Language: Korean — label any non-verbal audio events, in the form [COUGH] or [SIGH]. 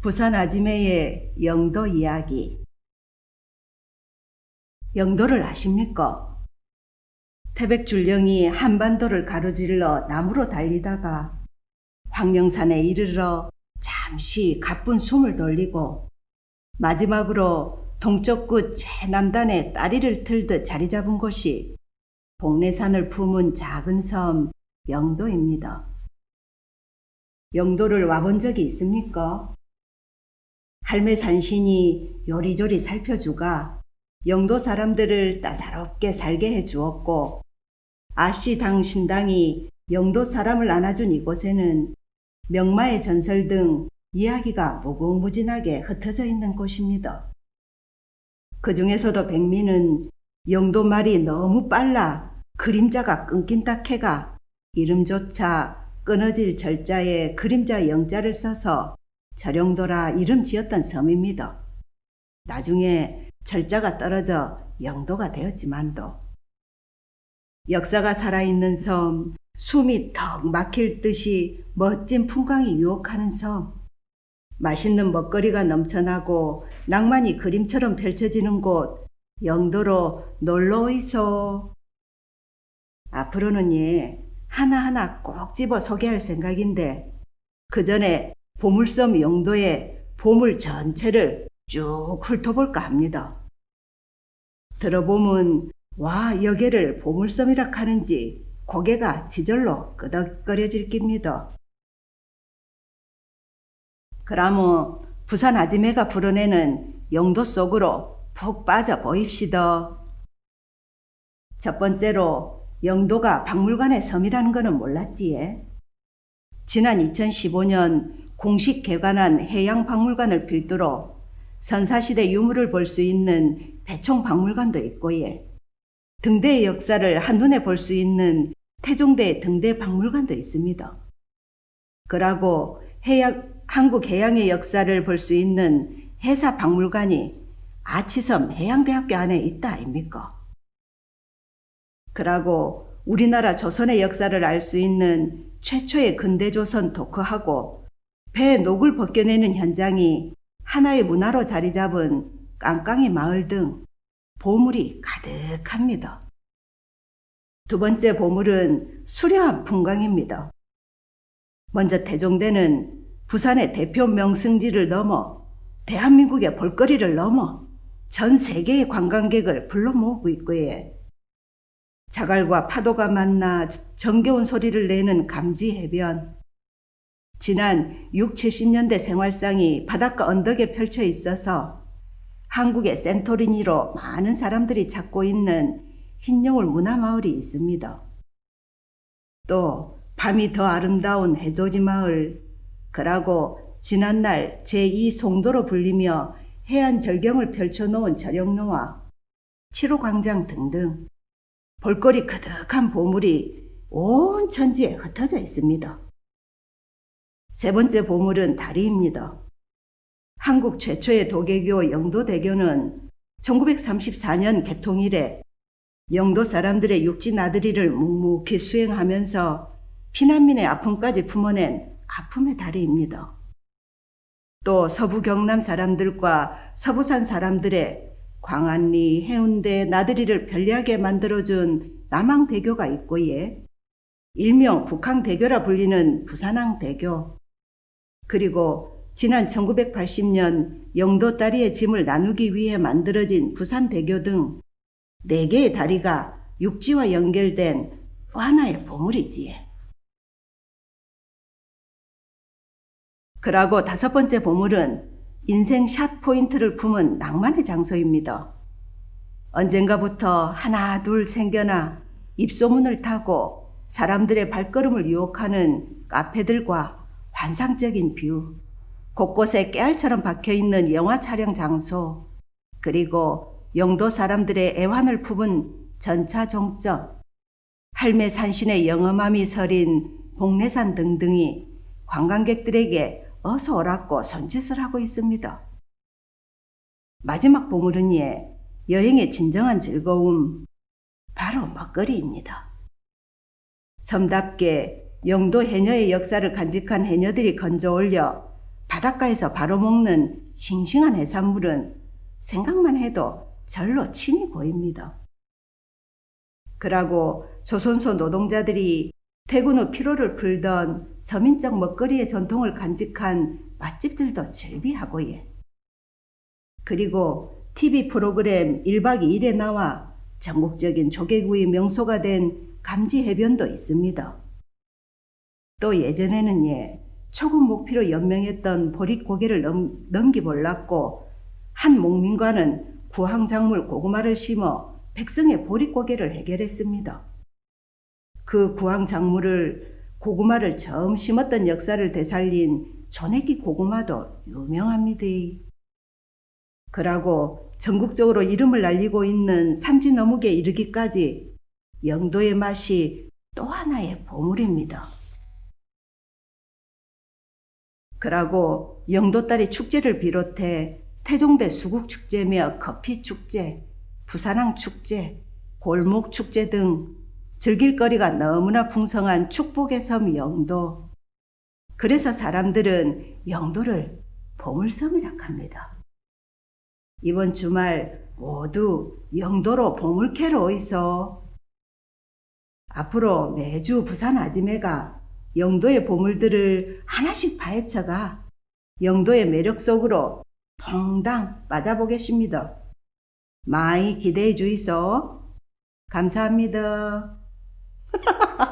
부산 아지매의 영도 이야기. 영도를 아십니까? 태백줄령이 한반도를 가로질러 남으로 달리다가 황령산에 이르러 잠시 가쁜 숨을 돌리고 마지막으로 동쪽 끝 최남단에 다리를 틀듯 자리 잡은 곳이 복례산을 품은 작은 섬 영도입니다. 영도를 와본 적이 있습니까? 할매 산신이 요리조리 살펴주가 영도 사람들을 따사롭게 살게 해주었고 아씨 당 신당이 영도 사람을 안아준 이곳에는 명마의 전설 등 이야기가 무궁무진하게 흩어져 있는 곳입니다. 그 중에서도 백미는 영도 말이 너무 빨라 그림자가 끊긴다 캐가 이름조차 끊어질 절자에 그림자 영자를 써서 절용도라 이름 지었던 섬입니다. 나중에 절자가 떨어져 영도가 되었지만도 역사가 살아있는 섬, 숨이 턱 막힐 듯이 멋진 풍광이 유혹하는 섬, 맛있는 먹거리가 넘쳐나고 낭만이 그림처럼 펼쳐지는 곳, 영도로 놀러 오이소. 앞으로는 예, 하나하나 꼭 집어 소개할 생각인데, 그 전에 보물섬 영도의 보물 전체를 쭉 훑어볼까 합니다. 들어보면 와 여기를 보물섬이라 하는지 고개가 지절로 끄덕거려질 깁니다. 그라모 부산 아지매가 불어내는 영도 속으로 푹 빠져 보입시다. 첫 번째로 영도가 박물관의 섬이라는 것은 몰랐지에. 지난 2015년 공식 개관한 해양박물관을 필두로 선사시대 유물을 볼 수 있는 배총박물관도 있고 예. 등대의 역사를 한눈에 볼 수 있는 태종대 등대 박물관도 있습니다. 그러고 해양, 한국 해양의 역사를 볼 수 있는 해사 박물관이 아치섬 해양대학교 안에 있다 아닙니까? 그러고 우리나라 조선의 역사를 알 수 있는 최초의 근대조선 도커하고 배 녹을 벗겨내는 현장이 하나의 문화로 자리 잡은 깡깡이 마을 등 보물이 가득합니다. 두 번째 보물은 수려한 풍광입니다. 먼저 태종대는 부산의 대표 명승지를 넘어 대한민국의 볼거리를 넘어 전 세계의 관광객을 불러 모으고 있고에 자갈과 파도가 만나 정겨운 소리를 내는 감지 해변, 지난 6, 70년대 생활상이 바닷가 언덕에 펼쳐 있어서 한국의 센토리니로 많은 사람들이 찾고 있는 흰여울 문화마을이 있습니다. 또 밤이 더 아름다운 해조지 마을, 그라고 지난날 제2 송도로 불리며 해안 절경을 펼쳐놓은 절영로와 7호 광장 등등 볼거리 그득한 보물이 온 천지에 흩어져 있습니다. 세 번째 보물은 다리입니다. 한국 최초의 도개교 영도대교는 1934년 개통 이래 영도 사람들의 육지 나들이를 묵묵히 수행하면서 피난민의 아픔까지 품어낸 아픔의 다리입니다. 또 서부 경남 사람들과 서부산 사람들의 광안리, 해운대, 나들이를 편리하게 만들어준 남항대교가 있고 예. 일명 북항대교라 불리는 부산항대교. 그리고 지난 1980년 영도 다리의 짐을 나누기 위해 만들어진 부산대교 등 4개의 다리가 육지와 연결된 또 하나의 보물이지. 그러고 다섯 번째 보물은 인생 샷 포인트를 품은 낭만의 장소입니다. 언젠가부터 하나 둘 생겨나 입소문을 타고 사람들의 발걸음을 유혹하는 카페들과 환상적인 뷰, 곳곳에 깨알처럼 박혀 있는 영화 촬영 장소, 그리고 영도 사람들의 애환을 품은 전차 종점, 할매 산신의 영험함이 서린 복례산 등등이 관광객들에게 어서 오라고 손짓을 하고 있습니다. 마지막 보물은 예, 여행의 진정한 즐거움, 바로 먹거리입니다. 섬답게 영도 해녀의 역사를 간직한 해녀들이 건져 올려 바닷가에서 바로 먹는 싱싱한 해산물은 생각만 해도 절로 침이 고입니다. 그러고 조선소 노동자들이 퇴근 후 피로를 풀던 서민적 먹거리의 전통을 간직한 맛집들도 즐비하고 예. 그리고 TV 프로그램 1박 2일에 나와 전국적인 조개구이 명소가 된 감지 해변도 있습니다. 또 예전에는 예, 초급 목피로 연명했던 보릿고개를 넘, 넘기볼랐고 한 목민과는 구황작물 고구마를 심어 백성의 보릿고개를 해결했습니다. 그 구황작물을 고구마를 처음 심었던 역사를 되살린 조내기 고구마도 유명합니다. 그러고 전국적으로 이름을 날리고 있는 삼진어묵에 이르기까지 영도의 맛이 또 하나의 보물입니다. 그러고 영도딸이 축제를 비롯해 태종대 수국축제며 커피축제, 부산항 축제, 골목축제 등 즐길 거리가 너무나 풍성한 축복의 섬 영도. 그래서 사람들은 영도를 보물섬이라 합니다. 이번 주말 모두 영도로 보물캐러 오이소. 앞으로 매주 부산 아지매가 영도의 보물들을 하나씩 파헤쳐가 영도의 매력 속으로 퐁당 빠져보겠습니다. 많이 기대해 주이소. 감사합니다. [LAUGHS]